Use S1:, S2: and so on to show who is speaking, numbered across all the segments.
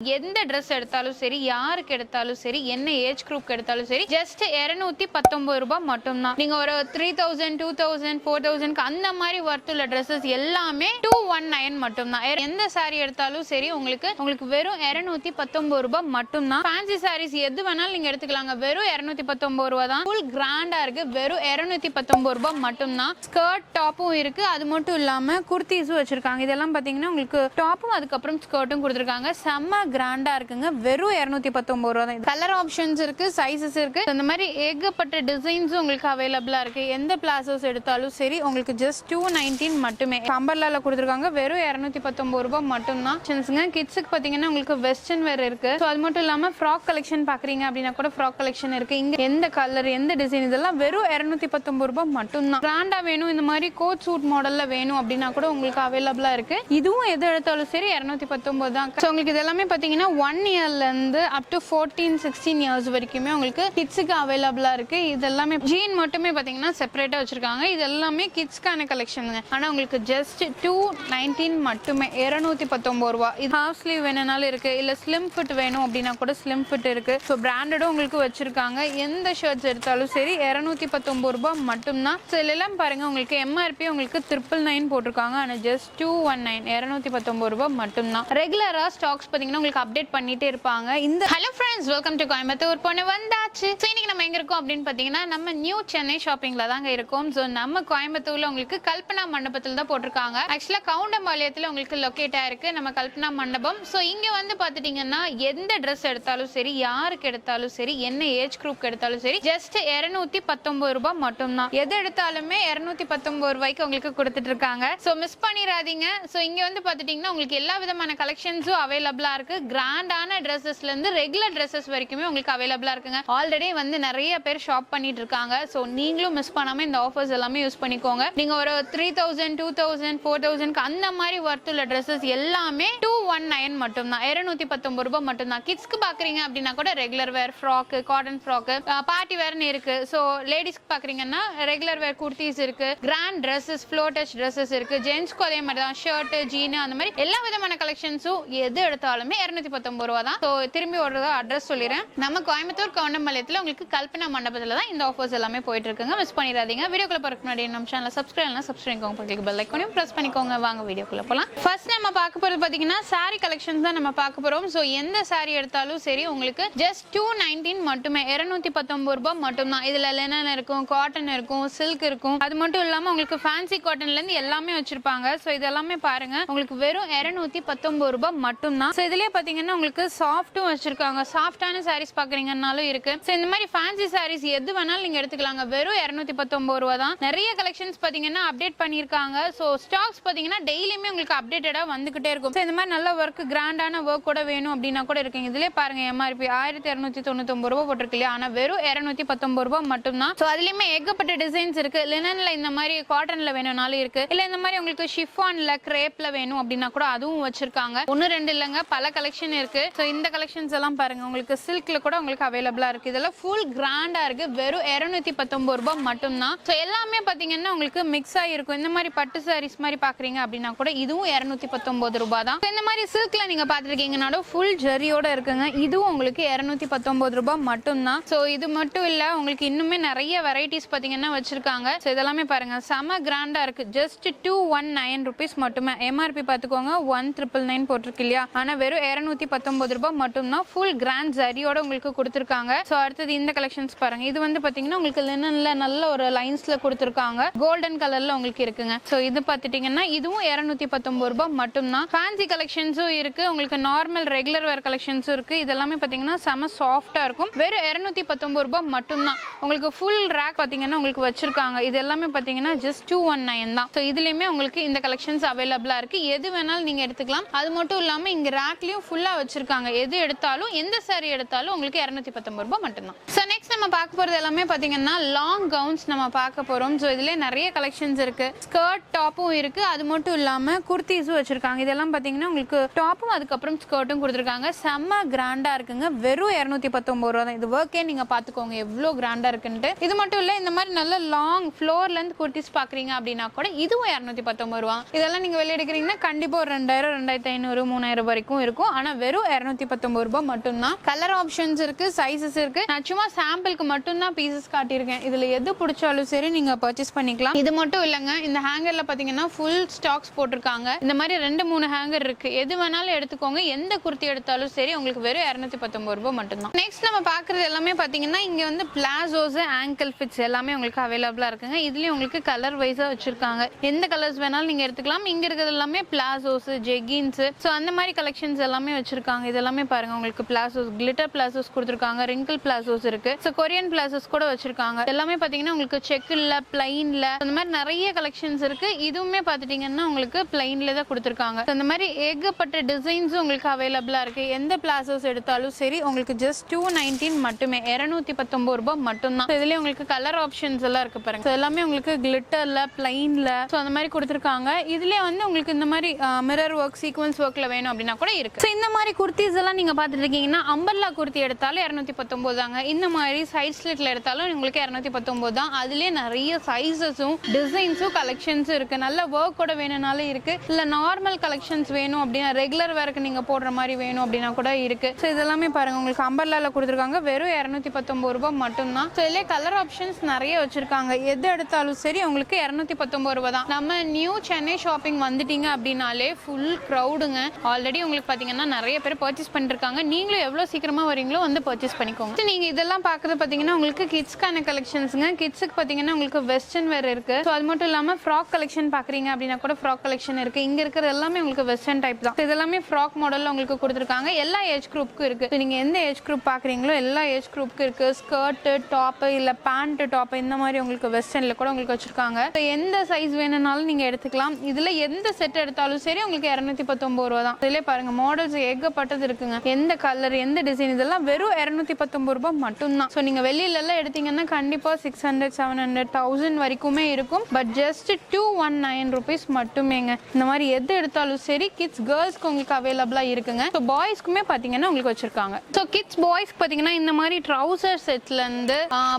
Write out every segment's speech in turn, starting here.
S1: எந்த ட்ரெஸ் எடுத்தாலும் சரி யாருக்கு எடுத்தாலும் சரி என்ன ஏஜ் குரூப் எடுத்தாலும் சரி ஜஸ்ட் இரநூத்தி பத்தொன்பது ரூபாய் மட்டும்தான். நீங்க ஒரு three thousand two thousand four thousand அந்த மாதிரி ஒர்த் உள்ள ட்ரெஸ்ஸஸ் எல்லாமே டூ ஒன் நைன் மட்டும்தான். எந்த சாரி எடுத்தாலும் சரி உங்களுக்கு உங்களுக்கு வெறும் இரநூத்தி பத்தொன்பது ரூபாய் மட்டும்தான். ஃபேன்சி சாரீஸ் எது வேணாலும் நீங்க எடுத்துக்கலாங்க. வெறும் இரநூத்தி பத்தொன்பது ரூபாய் தான். ஃபுல் கிராண்டா இருக்கு. வெறும் இரநூத்தி பத்தொன்பது ரூபாய் மட்டும்தான். ஸ்கர்ட் டாப்பும் இருக்கு. அது மட்டும் இல்லாம குர்த்திஸும் வச்சிருக்காங்க. இதெல்லாம் பாத்தீங்கன்னா உங்களுக்கு டாப்பும் அதுக்கப்புறம் ஸ்கர்ட்டும் கொடுத்துருக்காங்க. செம்ம கிராண்டா இருக்குங்க. வெறும் இருநூத்தி பத்தொன்பது ரூபா தான். கலர் ஆப்ஷன்ஸ் இருக்கு சைஸஸ் இருக்கு. இந்த மாதிரி ஏகப்பட்ட டிசைன்ஸும் உங்களுக்கு அவைலபிளா இருக்கு. எந்த பிளாசஸ் எடுத்தாலும் சரி உங்களுக்கு ஜஸ்ட் டூ நைன்டீன் மட்டுமே. கம்பர்லால கொடுத்துருக்காங்க. வெறும் இருநூத்தி பத்தொன்பது ரூபாய் மட்டும்தான் கிட்ஸுக்கு பாத்தீங்கன்னா உங்களுக்கு வெஸ்டர்ன் வேர் இருக்கு. ஸோ அது மட்டும் இல்லாம ஃப்ராக் கலெக்ஷன் பாக்குறீங்க அப்படின்னா கூட ஃப்ராக் கலெக்ஷன் இருக்கு. இங்க எந்த கலர் எந்த டிசைன் இதெல்லாம் வெறும் இருநூத்தி பத்தொன்பது ரூபாய் மட்டும்தான் கிராண்டா வேணும் இந்த மாதிரி கோட் சூட் மாடல்ல வேணும் அப்படின்னா கூட உங்களுக்கு அவைலபிளா இருக்கு. இதுவும் எது எடுத்தாலும் சரி இருநூத்தி பத்தொன்பது தான். ஸோ உங்களுக்கு இது எல்லாமே பார்த்தீங்கன்னா one இயர்லேருந்து up to fourteen sixteen years வரைக்குமே உங்களுக்கு கிட்ஸுக்கு அவைலபிளாக இருக்குது இது எல்லாமே ஜீன் மட்டுமே பார்த்தீங்கன்னா செப்பரேட்டாக வச்சுருக்காங்க. இது எல்லாமே கிட்ஸ்க்கான கலெக்ஷனுங்க ஆனால் உங்களுக்கு ஜஸ்ட் டூ நைன்டீன் மட்டுமே இருநூத்தி பத்தொம்பது ரூபா. இது ஹாஃப் ஸ்லீவ் வேணும்னாலும் இருக்குது இல்லை ஸ்லிம் ஃபிட் வேணும் அப்படின்னா கூட ஸ்லிம் ஃபிட் இருக்குது ஸோ பிராண்டடும் உங்களுக்கு வச்சுருக்காங்க. எந்த ஷர்ட்ஸ் எடுத்தாலும் சரி இரநூத்தி பத்தொன்பது ரூபாய் மட்டும்தான். ஸோ இதெல்லாம் பாருங்க உங்களுக்கு எம்ஆர்பி உங்களுக்கு ட்ரிபிள் நைன் போட்டிருக்காங்க. ஆனால் ஜஸ்ட் டூ ஒன் நைன் இரநூத்தி பத்தொன்பது ரூபா மட்டும்தான். ரெகுலராக ஸ்டாக்ஸ் பார்த்தீங்கன்னா உங்களுக்கு அப்டேட் பண்ணிட்டே இருப்பாங்க. இந்த hello friends welcome to Coimbatore பொண்ணு வந்தாச்சு. ஸோ இன்னைக்கு நம்ம எங்க இருக்கோம் அப்படின்னு பாத்தீங்கன்னா நம்ம நியூ சென்னை ஷாப்பிங்ல தாங்க இருக்கோம். ஸோ நம்ம கோயம்புத்தூர்ல உங்களுக்கு கல்பனா மண்டபத்தில் தான் போட்டிருக்காங்க. ஆக்சுவலா கவுண்டம்பாளையத்துல உங்களுக்கு லொக்கேட் ஆயிருக்கு. நம்ம கல்பனா மண்டபம். ஸோ இங்க வந்து பாத்துட்டீங்கன்னா எந்த ட்ரெஸ் எடுத்தாலும் சரி யாருக்கு எடுத்தாலும் சரி என்ன ஏஜ் குரூப் எடுத்தாலும் சரி ஜஸ்ட் இருநூத்தி பத்தொன்பது ரூபாய் மட்டும்தான். எது எடுத்தாலுமே இருநூத்தி பத்தொன்பது ரூபாய்க்கு உங்களுக்கு கொடுத்துட்டு இருக்காங்க. ஸோ மிஸ் பண்ணிடாதீங்க ஸோ இங்க வந்து பாத்துட்டீங்கன்னா உங்களுக்கு எல்லா விதமான கலெக்ஷன்ஸும் அவைலபிளா இருக்கு. கிராண்டான ட்ரெஸ்ஸஸ்ல இருந்து ரெகுலர் ட்ரெஸ்ஸஸ் வரைக்குமே உங்களுக்கு அவைலபிளா இருக்குங்க. ஆல்ரெடி வந்து நிறைய பேர் ஷாப் பண்ணிட்டு இருக்காங்க. ஸோ நீங்களும் மிஸ் பண்ணாம இந்த ஆஃபர்ஸ் எல்லாமே யூஸ் பண்ணிக்கோங்க. நீங்க ஒரு three thousand two thousand four thousand அந்த மாதிரி ஒர்த் உள்ள ட்ரெஸ்ஸஸ் எல்லாமே டூ ஒன் நைன் மட்டும்தான். இருநூத்தி பத்தொன்பது ரூபாய் மட்டும் தான் கிட்ஸ்க்கு பாக்குறீங்க அப்படின்னா கூட regular wear frock cotton frock party வேர்னு இருக்கு. ஸோ லேடிஸ்க்கு பாக்குறீங்கன்னா ரெகுலர் வேர் குர்த்திஸ் இருக்கு. கிராண்ட் ட்ரெஸ்ஸஸ் ஃப்ளோட்டஸ் ட்ரெஸ்ஸஸ் இருக்கு. ஜென்ஸ்க்கு அதே மாதிரி தான் ஷர்ட் ஜீன் அந்த மாதிரி எல்லா விதமான கலெக்ஷன்ஸும் எது எடுத்தாலுமே இரநூத்தி பத்தொன்பது ரூபா தான் ஸோ திரும்பி ஒரு அட்ரஸ் சொல்லிடுறேன். நம்ம கோயம்புத்தூர் கவுண்டம்பாளையத்தில் உங்களுக்கு கல்பனா மண்டபத்தில் தான் இந்த ஆஃபர்ஸ் எல்லாமே போயிட்டு இருக்குங்க மிஸ் பண்ணிடாதீங்க. வீடியோக்குள்ள போறதுக்கு முன்னாடி நம்ம சேனல் சப்ஸ்கிரைப் பண்ணலாம் சப்ஸ்கிரைப் பண்ணிக்கோங்க. பக்கத்துக்கு பெல் ஐக்கானையும் ப்ரெஸ் பண்ணிக்கோங்க. வாங்க வீடியோக்குள்ள போகலாம் ஃபர்ஸ்ட் நம்ம பார்க்க போகிறது பார்த்தீங்கன்னா சாரி கலெக்ஷன்ஸ் தான் நம்ம பார்க்க போகிறோம் ஸோ எந்த சாரி எடுத்தாலும் சரி உங்களுக்கு ஜஸ்ட் டூ நைன்டீன் மட்டுமே இரநூத்தி பத்தொன்பது ரூபாய் மட்டும்தான். இதில் லெனன் இருக்கும் காட்டன் இருக்கும் சில்க் இருக்கும். அது மட்டும் இல்லாமல் உங்களுக்கு ஃபேன்சி காட்டன்லேருந்து எல்லாமே வச்சிருப்பாங்க. ஸோ இதெல்லாமே பாருங்க. உங்களுக்கு வெறும் இரநூத்தி பத்தொன்பது ரூபாய் மட்டும்தான். ஸோ இதுலேயே பாத்தீங்கன்னா உங்களுக்கு சாஃப்ட்டும் வச்சிருக்காங்க. சாஃப்டான சாரீஸ் பாக்குறீங்கன்னாலும் இருக்கு. ஸோ இந்த மாதிரி ஃபேன்சி சாரீஸ் எது வேணாலும் நீங்கள் எடுத்துக்கலாங்க. வெறும் இரநூத்தி பத்தொன்பது ரூபா தான். நிறைய கலெக்ஷன்ஸ் பார்த்தீங்கன்னா அப்டேட் பண்ணியிருக்காங்க. ஸோ ஸ்டாக்ஸ் பார்த்தீங்கன்னா டெய்லியுமே உங்களுக்கு அப்டேட்டடாக வந்துகிட்டே இருக்கும். ஸோ இந்த மாதிரி நல்ல ஒர்க் கிராண்டான ஒர்க் கூட வேணும் அப்படின்னா கூட இருக்குங்க. இதுலேயே பாருங்க எம்ஆர்பி ஆயிரத்தி இரநூத்தி தொண்ணூத்தொம்பது ரூபா போட்டிருக்கு இல்லையா? ஆனா வெறும் இரநூத்தி பத்தொம்பது ரூபா மட்டும்தான். ஸோ அதுலேயுமே ஏகப்பட்ட டிசைன்ஸ் இருக்கு. லினன்ல இந்த மாதிரி காட்டன்ல வேணும்னாலும் இருக்கு. இல்லை இந்த மாதிரி உங்களுக்கு ஷிஃபான்ல கிரேப்ல வேணும் அப்படின்னா கூட அதுவும் வச்சிருக்காங்க. ஒன்று ரெண்டு இல்லைங்க. பல கலெக்ஷன் கலெக்ஷன் இருக்கு. ஸோ இந்த கலெக்ஷன்ஸ் எல்லாம் பாருங்க. உங்களுக்கு சில்க்ல கூட உங்களுக்கு அவைலபிளா இருக்கு. இதெல்லாம் ஃபுல் கிராண்டா இருக்கு. வெறும் இருநூத்தி பத்தொன்பது ரூபாய் மட்டும்தான். ஸோ எல்லாமே பாத்தீங்கன்னா உங்களுக்கு மிக்ஸ் ஆகிருக்கும் இந்த மாதிரி பட்டு சாரீஸ் மாதிரி பாக்குறீங்க அப்படின்னா கூட இதுவும் இருநூத்தி பத்தொன்பது ரூபாய் தான். இந்த மாதிரி சில்க்ல நீங்க பாத்துருக்கீங்கனாலும் ஃபுல் ஜரியோட இருக்குங்க. இதுவும் உங்களுக்கு இருநூத்தி பத்தொன்பது ரூபாய் மட்டும்தான். ஸோ இது மட்டும் இல்ல உங்களுக்கு இன்னுமே நிறைய வெரைட்டிஸ் பாத்தீங்கன்னா வச்சிருக்காங்க. ஸோ இதெல்லாமே பாருங்க. செம கிராண்டா இருக்கு. Just two one nine rupees மட்டுமே. எம்ஆர்பி பாத்துக்கோங்க. ஒன் ட்ரிபிள் நைன் போட்டிருக்கு இல்லையா? ஆனா வெறும் இருநூத்தி பத்தொன்பது ரூபாய் மட்டும்தான் ஃபுல் கிராண்ட் ஜரியோட உங்களுக்கு கொடுத்துருக்காங்க. ஸோ அடுத்தது இந்த கலெக்ஷன்ஸ் பாருங்க. இது வந்து பாத்தீங்கன்னா உங்களுக்கு லினன்ல நல்ல ஒரு லைன்ஸ்ல கொடுத்துருக்காங்க. கோல்டன் கலர்ல உங்களுக்கு இருக்குங்க. ஸோ இது பார்த்துட்டீங்கன்னா இதுவும் இருநூத்தி பத்தொன்பது ரூபாய் மட்டும்தான். ஃபேன்சி கலெக்ஷன்ஸும் இருக்கு. உங்களுக்கு நார்மல் ரெகுலர் வேர் கலெக்ஷன்ஸும் இருக்கு. இதெல்லாமே பாத்தீங்கன்னா செம சாஃப்டா இருக்கும். வெறும் இருநூத்தி பத்தொன்பது ரூபாய் மட்டும்தான். உங்களுக்கு ஃபுல் ரேக் பாத்தீங்கன்னா உங்களுக்கு வச்சிருக்காங்க. இது எல்லாமே பாத்தீங்கன்னா ஜஸ்ட் டூ ஒன் நைன் தான். ஸோ இதுலயுமே உங்களுக்கு இந்த கலெக்ஷன்ஸ் அவைலபிளா இருக்கு. எது வேணாலும் நீங்க எடுத்துக்கலாம். அது மட்டும் இல்லாம இங்க ரேக்லயும் ஃபுல்லாக வச்சுருக்காங்க. எது எடுத்தாலும் எந்த சாரி எடுத்தாலும் உங்களுக்கு இரநூத்தி பத்தொம்பது ரூபாய் மட்டும்தான். ஸோ நெக்ஸ்ட் நம்ம பார்க்க போகிறது எல்லாமே பார்த்தீங்கன்னா லாங் கவுன்ஸ் நம்ம பார்க்க போகிறோம் ஸோ இதிலே நிறைய கலெக்ஷன்ஸ் இருக்குது ஸ்கர்ட் டாப்பும் இருக்குது அது மட்டும் இல்லாமல் குர்த்திஸும் வச்சுருக்காங்க. இதெல்லாம் பார்த்தீங்கன்னா உங்களுக்கு டாப்பும் அதுக்கப்புறம் ஸ்கர்ட்டும் கொடுத்துருக்காங்க. செம்ம கிராண்டாக இருக்குங்க. வெறும் இரநூத்தி பத்தொம்பது ரூபா தான். இது ஒர்க்கே நீங்கள் பார்த்துக்கோங்க. எவ்வளோ கிராண்டாக இருக்குன்ட்டு. இது மட்டும் இல்லை இந்த மாதிரி நல்ல லாங் ஃப்ளோர்லேருந்து குர்த்திஸ் பார்க்குறீங்க அப்படின்னா கூட இதுவும் இரநூத்தி பத்தொம்பது ரூபா இதெல்லாம் நீங்கள் வெளியே எடுக்கிறீங்கன்னா ஒரு ரெண்டாயிரம் ரெண்டாயிரத்தி ஐநூறு மூணாயிரம் வரைக்கும் இருக்கும். ஆனா வெறும் இரநூத்தி பத்தொன்பது ரூபாய் மட்டும்தான். கலர் ஆப்ஷன்ஸ் இருக்கு சைஸஸ் இருக்கு. நான் சும்மா சாம்பிளுக்கு மட்டும்தான் பீசஸ் காட்டியிருக்கேன். இதுல எது பிடிச்சாலும் சரி நீங்க பர்ச்சேஸ் பண்ணிக்கலாம். இது மட்டும் இல்லைங்க இந்த ஹேங்கர்ல பாத்தீங்கன்னா ஃபுல் ஸ்டாக்ஸ் போட்டிருக்காங்க. இந்த மாதிரி ரெண்டு மூணு ஹேங்கர் இருக்கு. எது வேணாலும் எடுத்துக்கோங்க. எந்த குர்த்தி எடுத்தாலும் சரி உங்களுக்கு வெறும் இரநூத்தி பத்தொன்பது ரூபாய் மட்டும்தான். நெக்ஸ்ட் நம்ம பாக்குறது எல்லாமே பாத்தீங்கன்னா இங்க வந்து பிளாசோஸ் ஆங்கிள் ஃபிட்ஸ் எல்லாமே உங்களுக்கு அவைலபிளா இருக்குங்க. இதுலயும் உங்களுக்கு கலர் வைஸா வச்சிருக்காங்க. எந்த கலர்ஸ் வேணாலும் நீங்க எடுத்துக்கலாம். இங்க இருக்கிறது எல்லாமே பிளாசோஸ் ஜெகின்ஸ் ஸோ அந்த மாதிரி கலெக்ஷன்ஸ் எல்லாம் வச்சிருக்காங்க. இது எல்லாமே பாருங்க உங்களுக்கு பிளாசோஸ் கிளிட்டர் பிளாசோஸ் கொடுத்துருக்காங்க. ரிங்கிள் பிளாசோஸ் இருக்கு. ஸோ கொரியன் பிளாசோஸ் கூட வச்சிருக்காங்க. எல்லாமே பார்த்தீங்கன்னா உங்களுக்கு செக்கில் பிளைன்ல அந்த மாதிரி நிறைய கலெக்ஷன்ஸ் இருக்கு. இதுவுமே பார்த்துட்டீங்கன்னா உங்களுக்கு பிளைன்ல தான் கொடுத்துருக்காங்க. அந்த மாதிரி ஏகப்பட்ட டிசைன்ஸும் உங்களுக்கு அவைலபிளா இருக்கு. எந்த பிளாசோஸ் எடுத்தாலும் சரி உங்களுக்கு ஜஸ்ட் டூ நைன்டீன் மட்டுமே. இரநூத்தி பத்தொன்பது ரூபாய் மட்டும்தான். So, இதுலயே உங்களுக்கு கலர் ஆப்ஷன்ஸ் எல்லாம் இருக்கு பாருங்க. எல்லாமே உங்களுக்கு கிளிட்டர்ல பிளைன்ல ஸோ அந்த மாதிரி கொடுத்துருக்காங்க. இதுல வந்து உங்களுக்கு இந்த மாதிரி மிரர் ஒர்க் சீக்வன்ஸ் ஒர்க்ல வேணும் அப்படின்னா கூட இருக்கு. ஸோ இந்த மாதிரி குர்த்திஸ் எல்லாம் நீங்கள் பார்த்துட்ருக்கீங்கன்னா அம்பர்லா குர்த்தி எடுத்தாலும் இரநூத்தி பத்தொம்போது தாங்க. இந்த மாதிரி சைட் ஸ்லிட்டில் எடுத்தாலும் உங்களுக்கு இரநூத்தி பத்தொம்போது தான். அதுலேயே நிறைய சைஸஸும் டிசைன்ஸும் கலெக்ஷன்ஸும் இருக்குது நல்ல ஒர்க் கூட வேணும்னாலும் இருக்குது இல்லை நார்மல் கலெக்ஷன்ஸ் வேணும் அப்படின்னா ரெகுலர் வேர்க்கு நீங்கள் போடுற மாதிரி வேணும் அப்படின்னா கூட இருக்குது ஸோ இதெல்லாமே பாருங்கள் உங்களுக்கு அம்பர்லாவில் கொடுத்துருக்காங்க. வெறும் இரநூத்தி பத்தொம்போது ரூபாய் மட்டும்தான். ஸோ இதுலேயே கலர் ஆப்ஷன்ஸ் நிறைய வச்சுருக்காங்க. எது எடுத்தாலும் சரி உங்களுக்கு இரநூத்தி பத்தொம்போது ரூபா தான். நம்ம நியூ சென்னை ஷாப்பிங் வந்துட்டீங்க அப்படின்னாலே ஃபுல் க்ரௌடுங்க ஆல்ரெடி உங்களுக்கு பார்த்தீங்கன்னா பாத்தீங்கன்னா நிறைய பேர் பர்ச்சேஸ் பண்ணிருக்காங்க. நீங்களும் எவ்வளோ சீக்கிரமாக வரீங்களோ வந்து பர்ச்சேஸ் பண்ணிக்கோங்க. நீங்கள் இதெல்லாம் பார்க்குறது பார்த்தீங்கன்னா உங்களுக்கு கிட்ஸ்க்கான கலெக்ஷன்ஸுங்க கிட்ஸுக்கு பார்த்தீங்கன்னா உங்களுக்கு வெஸ்டர்ன் வேறு இருக்குது ஸோ அது மட்டும் இல்லாமல் ஃப்ராக் கலெக்ஷன் பார்க்குறீங்க அப்படின்னா கூட ஃப்ராக் கலெக்ஷன் இருக்குது இங்கே இருக்கிற எல்லாமே உங்களுக்கு வெஸ்டர்ன் டைப் தான். இதெல்லாமே ஃப்ராக் மாடலில் உங்களுக்கு கொடுத்துருக்காங்க. எல்லா ஏஜ் குரூப்புக்கும் இருக்குது நீங்கள் எந்த ஏஜ் குரூப் பார்க்குறீங்களோ எல்லா ஏஜ் குரூப்புக்கு இருக்குது ஸ்கர்ட்டு டாப்பு இல்லை பேண்ட்டு டாப்பு இந்த மாதிரி உங்களுக்கு வெஸ்டர்னில் கூட உங்களுக்கு வச்சுருக்காங்க. ஸோ எந்த சைஸ் வேணும்னாலும் நீங்கள் எடுத்துக்கலாம். இதில் எந்த செட் எடுத்தாலும் சரி உங்களுக்கு இரநூத்தி பத்தொம்பது ரூபா தான். இதுலேயே பாருங்கள் மாடல் மாடல்ஸ் ஏகப்பட்டது இருக்குங்க. எந்த கலர் எந்த டிசைன் இதெல்லாம் வெறும் இரநூத்தி பத்தொன்பது ரூபாய் மட்டும்தான். ஸோ நீங்க வெளியில எல்லாம் எடுத்தீங்கன்னா கண்டிப்பா six hundred seven hundred thousand வரைக்குமே இருக்கும். But just two one nine rupees மட்டுமேங்க. இந்த மாதிரி எது எடுத்தாலும் சரி கிட்ஸ் கேர்ள்ஸ்க்கு உங்களுக்கு அவைலபிளா இருக்குங்க. ஸோ பாய்ஸ்க்குமே பாத்தீங்கன்னா உங்களுக்கு வச்சிருக்காங்க. ஸோ கிட்ஸ் பாய்ஸ்க்கு பாத்தீங்கன்னா இந்த மாதிரி ட்ரௌசர் செட்ல இருந்து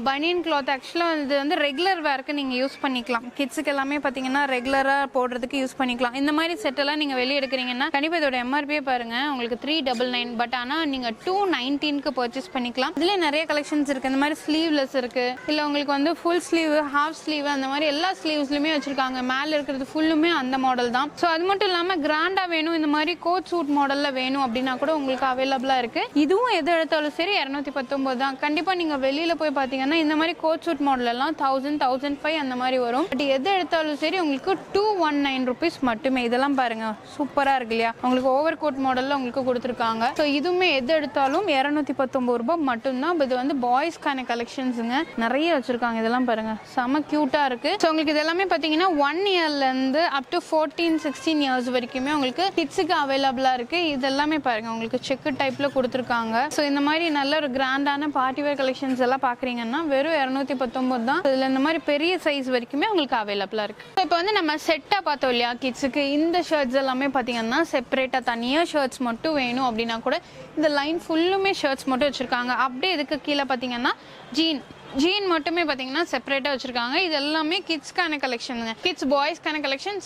S1: பனியன் கிளாத் ஆக்சுவலா இது வந்து ரெகுலர் வேர்க்கு நீங்க யூஸ் பண்ணிக்கலாம். கிட்ஸுக்கு எல்லாமே பாத்தீங்கன்னா ரெகுலரா போடுறதுக்கு யூஸ் பண்ணிக்கலாம். இந்த மாதிரி செட் எல்லாம் நீங்க வெளியே எடுக்கிறீங்கன்னா கண்டிப்பா இதோட எம்ஆர்பியே பாருங்க. உங்களுக்கு த்ரீ டபுள் நைன் பட் ஆனால் நீங்கள் டூ நைன்டீனுக்கு பர்ச்சேஸ் பண்ணிக்கலாம். இதுல நிறைய கலெக்ஷன்ஸ் இருக்குது இந்த மாதிரி ஸ்லீவ்லெஸ் இருக்கு. இல்லை உங்களுக்கு வந்து ஃபுல் ஸ்லீவ் ஹாஃப் ஸ்லீவ் அந்த மாதிரி எல்லா ஸ்லீவ்ஸ்லயுமே வச்சிருக்காங்க. மேலே இருக்கிறது ஃபுல்லுமே அந்த மாடல் தான். ஸோ அது மட்டும் இல்லாமல் கிராண்டாக வேணும். இந்த மாதிரி கோட் சூட் மாடலில் வேணும் அப்படின்னா கூட உங்களுக்கு அவைலபிளாக இருக்குது இதுவும் எது எடுத்தாலும் சரி இரநூத்தி பத்தொம்போது தான். கண்டிப்பாக நீங்கள் வெளியில் போய் பார்த்தீங்கன்னா இந்த மாதிரி கோட் சூட் மாடலெல்லாம் தௌசண்ட் தௌசண்ட் ஃபைவ் அந்த மாதிரி வரும். பட் எது எடுத்தாலும் சரி உங்களுக்கு டூ ஒன் நைன் ருபீஸ் மட்டுமே. இதெல்லாம் பாருங்க. சூப்பராக இருக்கு இல்லையா? உங்களுக்கு ஓவர் கோட் மாடல்ல உங்களுக்கு கொடுத்துருக்காங்க. ஸோ இதுவுமே எது எடுத்தாலும் இரநூத்தி பத்தொன்பது ரூபாய் மட்டும்தான். இது வந்து பாய்ஸ்க்கான கலெக்ஷன்ஸுங்க நிறைய வச்சிருக்காங்க. இதெல்லாம் பாருங்க. செம கியூட்டா இருக்கு. ஸோ உங்களுக்கு இது எல்லாமே பாத்தீங்கன்னா ஒன் இயர்ல இருந்து up to fourteen sixteen years வரைக்குமே உங்களுக்கு கிட்ஸுக்கு அவைலபிளா இருக்கு. இது எல்லாமே பாருங்க. உங்களுக்கு செக்கு டைப்ல கொடுத்துருக்காங்க. ஸோ இந்த மாதிரி நல்ல ஒரு கிராண்டான பார்ட்டி வேர் கலெக்ஷன்ஸ் எல்லாம் பார்க்குறீங்கன்னா வெறும் இரநூத்தி பத்தொன்பது தான். இதுல இந்த மாதிரி பெரிய சைஸ் வரைக்குமே உங்களுக்கு அவைலபிளா இருக்கு. ஸோ இப்போ வந்து நம்ம செட்டாக பார்த்தோம் இல்லையா கிட்ஸுக்கு இந்த ஷர்ட்ஸ் எல்லாமே பாத்தீங்கன்னா செப்பரேட்டாக தனியாக ஷர்ட்ஸ் மட்டும் வேணும் அப்படின்னா கூட இந்த லைன் ஃபுல்லுமே ஷர்ட்ஸ் மட்டும் வச்சிருக்காங்க. அப்படியே இதுக்கு கீழே பாத்தீங்கன்னா ஜீன் ஜீன் மட்டுமே பார்த்தீங்கன்னா செப்பரேட்டாக வச்சுருக்காங்க. இது எல்லாமே கிட்ஸ்க்கான கலெக்ஷனுங்க கிட்ஸ் பாய்ஸ்க்கான கலெக்ஷன்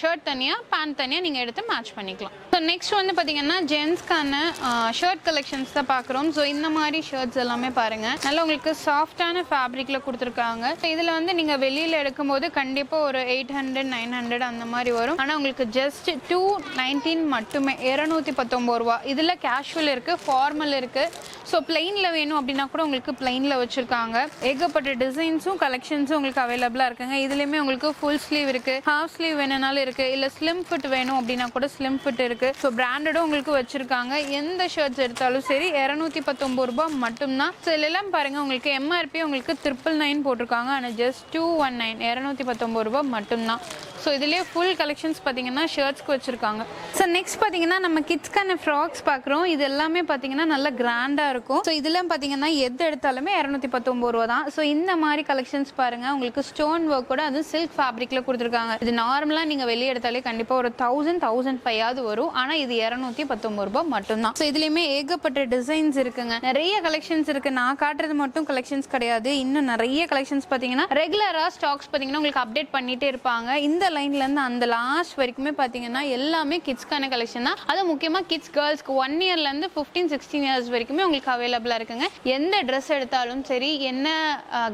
S1: ஷர்ட் தனியாக பேண்ட் தனியாக நீங்கள் எடுத்து மேட்ச் பண்ணிக்கலாம். ஸோ நெக்ஸ்ட் வந்து பார்த்தீங்கன்னா ஜென்ஸ்க்கான ஷர்ட் கலெக்ஷன்ஸ் தான் பார்க்குறோம் ஸோ இந்த மாதிரி ஷர்ட்ஸ் எல்லாமே பாருங்கள் நல்லா உங்களுக்கு சாஃப்டான ஃபேப்ரிக்கில் கொடுத்துருக்காங்க. ஸோ இதில் வந்து நீங்கள் வெளியில் எடுக்கும்போது கண்டிப்பாக ஒரு எயிட் ஹண்ட்ரட் நைன் ஹண்ட்ரட் அந்த மாதிரி வரும். ஆனால் உங்களுக்கு ஜஸ்ட் டூ நைன்டீன் மட்டுமே இரநூத்தி பத்தொம்பது ரூபா. இதில் கேஷுவல் இருக்குது ஃபார்மல் இருக்குது ஸோ பிளெயினில் வேணும் அப்படின்னா கூட உங்களுக்கு பிளெயினில் வச்சுருக்காங்க. ஏகப்பட்ட டிசைன்ஸும் கலெக்ஷன்ஸும் உங்களுக்கு அவைலபிளாக இருக்குங்க. இதுலேயுமே உங்களுக்கு ஃபுல் ஸ்லீவ் இருக்குது ஹாஃப் ஸ்லீவ் வேணுனாலும் இருக்குது இல்லை ஸ்லிம் ஃபிட் வேணும் அப்படின்னா கூட ஸ்லிம் ஃபிட் இருக்குது ஸோ பிராண்டடும் உங்களுக்கு வச்சுருக்காங்க. எந்த ஷர்ட்ஸ் எடுத்தாலும் சரி இரநூத்தி பத்தொம்பது ரூபாய் மட்டும்தான். ஸோ இதெல்லாம் பாருங்கள் உங்களுக்கு எம்ஆர்பி உங்களுக்கு ட்ரிபிள் நைன் போட்டிருக்காங்க. ஆனால் ஜஸ்ட் டூ ஒன் நைன் இரநூத்தி பத்தொம்பது ரூபாய் மட்டும்தான். ஸோ இதுலேயே ஃபுல் கலெக்ஷன்ஸ் பார்த்தீங்கன்னா ஷர்ட்ஸ்க்கு வச்சுருக்காங்க. ஸோ நெக்ஸ்ட் பார்த்தீங்கன்னா நம்ம கிட்ஸ்க்கான ஃப்ராக்ஸ் பார்க்குறோம் இது எல்லாமே பார்த்தீங்கன்னா நல்லா கிராண்டாக இருக்கும். ஸோ இதெல்லாம் பார்த்தீங்கன்னா எது எடுத்தாலுமே இரநூத்தி பத்தொம்பது ரூபா தான். ஸோ இந்த மாதிரி கலெக்ஷன்ஸ் பாருங்கள் உங்களுக்கு ஸ்டோன் ஒர்க் கூட அது சில்க் ஃபேப்ரிக்கில் கொடுத்துருக்காங்க. இது நார்மலாக நீங்கள் வெளியே எடுத்தாலே கண்டிப்பாக ஒரு தௌசண்ட் தௌசண்ட் ஃபைவ் வரும். ஆனால் இது இரநூத்தி பத்தொம்பது ரூபாய் மட்டும்தான். ஸோ இதுலேயுமே ஏகப்பட்ட டிசைன்ஸ் இருக்குங்க. நிறைய கலெக்ஷன்ஸ் இருக்குது நான் காட்டுறது மட்டும் கலெக்ஷன்ஸ் கிடையாது. இன்னும் நிறைய கலெக்ஷன்ஸ் பார்த்தீங்கன்னா ரெகுலராக ஸ்டாக்ஸ் பார்த்தீங்கன்னா உங்களுக்கு அப்டேட் பண்ணிகிட்டே இருப்பாங்க. இந்த லைன்ல இருந்து அந்த லாஸ்ட் வரைக்குமே பாத்தீங்கன்னா எல்லாமே கிட்ஸ்க்கான கலெக்ஷன் தான். அது முக்கியமா கிட்ஸ் கேர்ள்ஸ்க்கு ஒன் இயர்ல இருந்து ஃபிஃப்டீன் சிக்ஸ்டீன் இயர்ஸ் வரைக்குமே உங்களுக்கு அவைலபிளா இருக்குங்க. எந்த ட்ரெஸ் எடுத்தாலும் சரி என்ன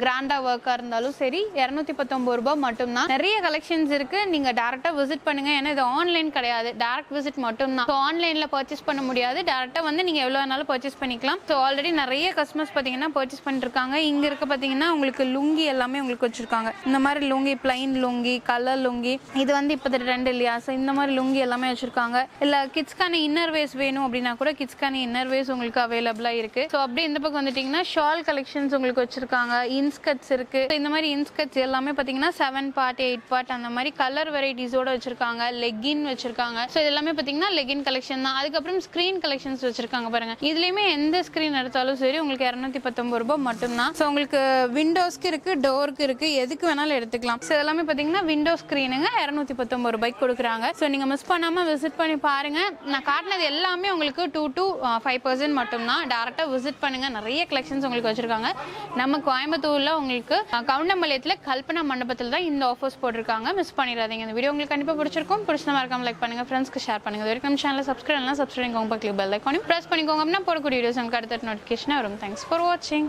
S1: கிராண்டா ஒர்க்கா இருந்தாலும் சரி இரநூத்தி பத்தொன்பது ரூபாய் மட்டும்தான். நிறைய கலெக்ஷன்ஸ் இருக்கு. நீங்க டேரக்டா விசிட் பண்ணுங்க. ஏன்னா இது ஆன்லைன் கிடையாது. டேரக்ட் விசிட் மட்டும்தான். ஸோ ஆன்லைன்ல பர்ச்சேஸ் பண்ண முடியாது. டேரக்டா வந்து நீங்க எவ்வளவு வேணாலும் பர்ச்சேஸ் பண்ணிக்கலாம். ஸோ ஆல்ரெடி நிறைய கஸ்டமர்ஸ் பாத்தீங்கன்னா பர்ச்சேஸ் பண்ணிட்டு இருக்காங்க இங்க இருக்க பாத்தீங்கன்னா உங்களுக்கு லுங்கி எல்லாமே உங்களுக்கு வச்சிருக்காங்க. இந்த மாதிரி லுங்கி பிளைன் லுங்கி கலர் லுங்கி இது வந்து இப்போ ட்ரெண்ட் இல்லையா? ஸோ இந்த மாதிரி லுங்கி எல்லாமே வச்சிருக்காங்க. இல்லை கிட்ஸ்க்கான இன்னர் வேஸ் வேணும் அப்படின்னா கூட கிட்ஸ்க்கான இன்னர் வேஸ் உங்களுக்கு அவைலபிளாக இருக்கு. ஸோ அப்படியே இந்த பக்கம் வந்துட்டீங்கன்னா ஷால் கலெக்ஷன்ஸ் உங்களுக்கு வச்சிருக்காங்க. இன்ஸ்கட்ஸ் இருக்கு. இந்த மாதிரி இன்ஸ்கட்ஸ் எல்லாமே பார்த்தீங்கன்னா செவன் பார்ட் எயிட் பார்ட் அந்த மாதிரி கலர் வெரைட்டிஸோட வச்சிருக்காங்க. லெகின் வச்சிருக்காங்க. ஸோ இது எல்லாமே பார்த்தீங்கன்னா லெகின் கலெக்ஷன் தான். அதுக்கப்புறம் ஸ்க்ரீன் கலெக்ஷன்ஸ் வச்சிருக்காங்க பாருங்க. இதுலயுமே எந்த ஸ்க்ரீன் எடுத்தாலும் சரி உங்களுக்கு இரநூத்தி பத்தொன்பது ரூபாய் மட்டும்தான். ஸோ உங்களுக்கு விண்டோஸ்க்கு இருக்கு டோருக்கு இருக்கு எதுக்கு வேணாலும் எடுத்துக்கலாம். ஸோ எல்லாமே பார்த்தீங்கன்னா விண்டோ ஸ்க்ரீன் பார்த்தீங்கன்னா இரநூத்தி பத்தொம்பது ரூபாய்க்கு கொடுக்குறாங்க. ஸோ நீங்கள் மிஸ் பண்ணாமல் விசிட் பண்ணி பாருங்கள் நான் காட்டினது எல்லாமே உங்களுக்கு டூ டு ஃபைவ் பர்சன்ட் மட்டும்தான். டேரெக்டாக விசிட் பண்ணுங்க. நிறைய கலெக்ஷன்ஸ் உங்களுக்கு வச்சுருக்காங்க. நம்ம கோயம்புத்தூரில் உங்களுக்கு அஹ், கல்பனா மண்டபத்தில் தான் இந்த ஆஃபர்ஸ் போட்டிருக்காங்க. மிஸ் பண்ணிடாதீங்க. இந்த வீடியோ உங்களுக்கு கண்டிப்பாக பிடிச்சிருக்கும். பிடிச்ச மறக்காம லைக் பண்ணுங்க. ஃப்ரெண்ட்ஸ்க்கு ஷேர் பண்ணுங்கள் இது வரைக்கும் சேனலில் சேனலை சப்ஸ்கிரைப் பண்ணலாம் சப்ஸ்கிரைப் பண்ணிக்கோங்க. பெல் ஐக்கானையும் ப்ரெஸ் பண்ணிக்கோங்க. அப்படின்னா போடக்கூடிய வீடியோஸ் உங்களுக்கு அடுத்த நோட்டிஃபிகேஷனாக வரும். தேங்க்ஸ் ஃபார் வாட்சிங்